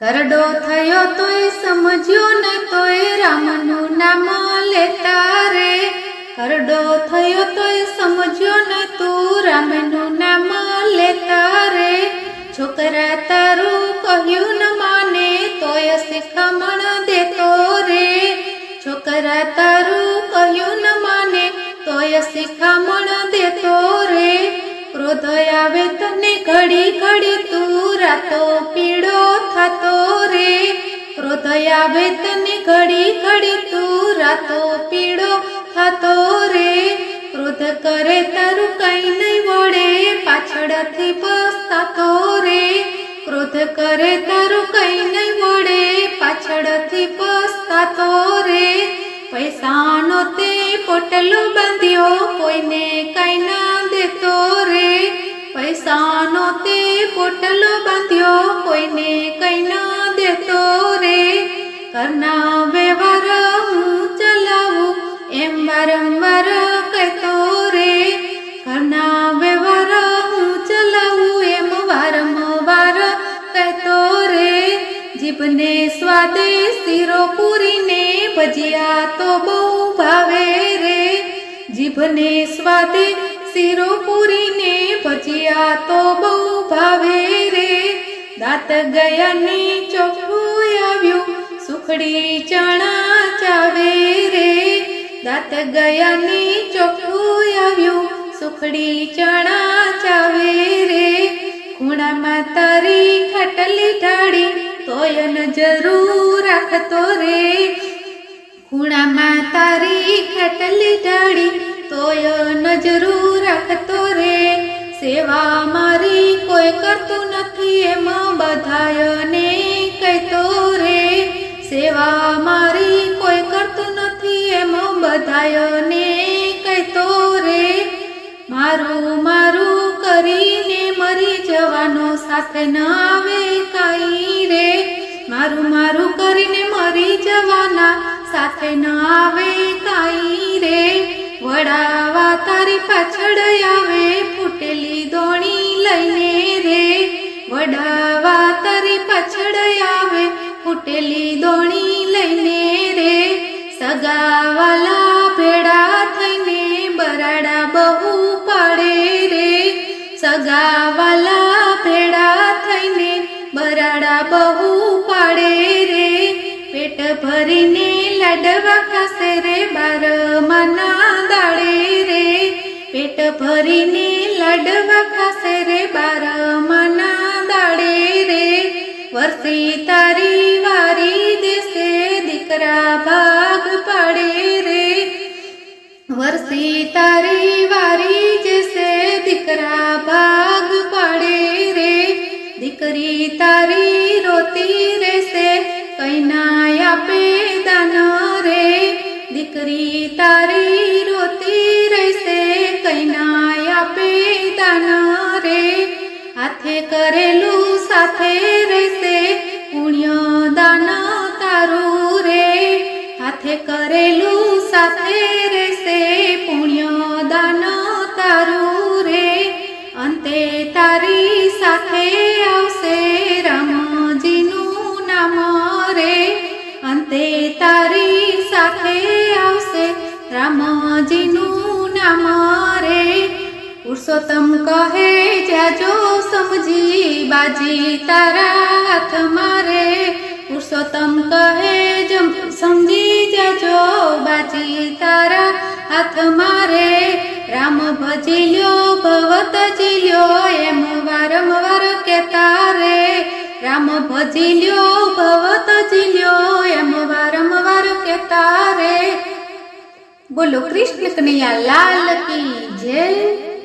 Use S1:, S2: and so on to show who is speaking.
S1: કરડો થયો તોય સમજ્યો ને તોય રામનું નામ લેતા રે. કરડો થયો તોય સમજ્યો ને તું રામનું નામ લેતા રે. છોકરા તારું કહ્યું ન માને તોય શિખામણ દેતો રે. છોકરા તારું કહ્યું ન માને તોય શિખામણ દેતો રે, ક્રોધ આવે તને ઘડી ઘડી તું રાતો પીળો થતો રે, ક્રોધ આવે તને ઘડી ઘડી તું રાતો પીળો થતો રે, ક્રોધ કરે તારું કઈ નહીં વળે, પાછળથી પસ્તાતો રે, ક્રોધ કરે તારું કઈ નહીં વળે, પાછળથી પસ્તાતો રે, પૈસાનો તે પોટલો બાંધ્યો કોઈને કઈ ના દેતો રે. પૈસાનો તે પોટલો બાંધ્યો કોઈને કઈ ના દેતો રે. કરના વ્યવહાર હું ચલાવું એમ વારંવાર કહેતો રે. કરના વ્યવહાર હું ચલાવું એમ વારંવાર કહેતો રે. જીભને સ્વાદે શીરો પૂરીને ભજીયા તો બહુ ભાવે રે. જીભને સ્વાદે શીરો પૂરીને ભજીયા તો બહુ ભાવે રે. દાંત ગયાની ચોખ્ખું આવ્યું, સુખડી ચણા ચાવે રે. દાંત ગયાની ચોખ્ખું આવ્યું, સુખડી ચણા ચાવે રે. ખૂણામાં તારી ખાટલી ઢાળી, તોય જરૂર રાખતો રે. ખૂણામાં તારી ખટલી ઢાળી તોય નજરું રાખતો રે. સેવા મારી કોઈ કરતું નથી એમ બધાયને કહેતો રે. સેવા મારી કોઈ કરતું નથી એમ બધાયને કહેતો રે. મારું મારું કરીને મરી જવાનો સાથે ન આવે કાંઈ રે. મારું મારું કરીને મરી જવાના સાથે ન આવે કાંઈ રે? વડાવા તારી પાછળ આવે, ફૂટેલી દોણી લઈને રે. વડાવા તારી પાછળ આવે, ફૂટેલી દોણી લઈને રે. સગાવાલા ભેડા થઈને બરાડા બહુ પાડે રે. સગાવાલા ભેડા થઈને બરાડા બહુ પાડે રે. પેટ ભરીને લાડવા ખાશે રે બાર મના દાડે રે. પેટ ભરીને લાડવા ખાશે રે બાર મના દાડે રે. વર્ષી તારી વારી દેશે, દીકરા ભાગ પાડે રે. વર્ષી તારી હાથે કરેલું સાથે રહેશે. પુણ્ય દાન તારું રે. હાથે કરેલું સાથે રહેશે. પુણ્ય દાન તારું રે. અંતે તારી સાથે આવશે રામજીનું નામ રે. અંતે તારી સાથે આવશે રામજીનું પુરુષોત્તમ કહે જાજો સમજી બાજી તારા હાથમાં રે પુરુષોત્તમ કહે સમજી જાજો બાજી તારા હાથમાં રે રામ ભજી લ્યો ભવત જીલ્યો એમ વારંવાર કેતા રે. રામ ભજી લ્યો ભવત જીલ્યો એમ વારંવાર કેતા રે. બોલો, કૃષ્ણ કનૈયા, લાલ કી જય.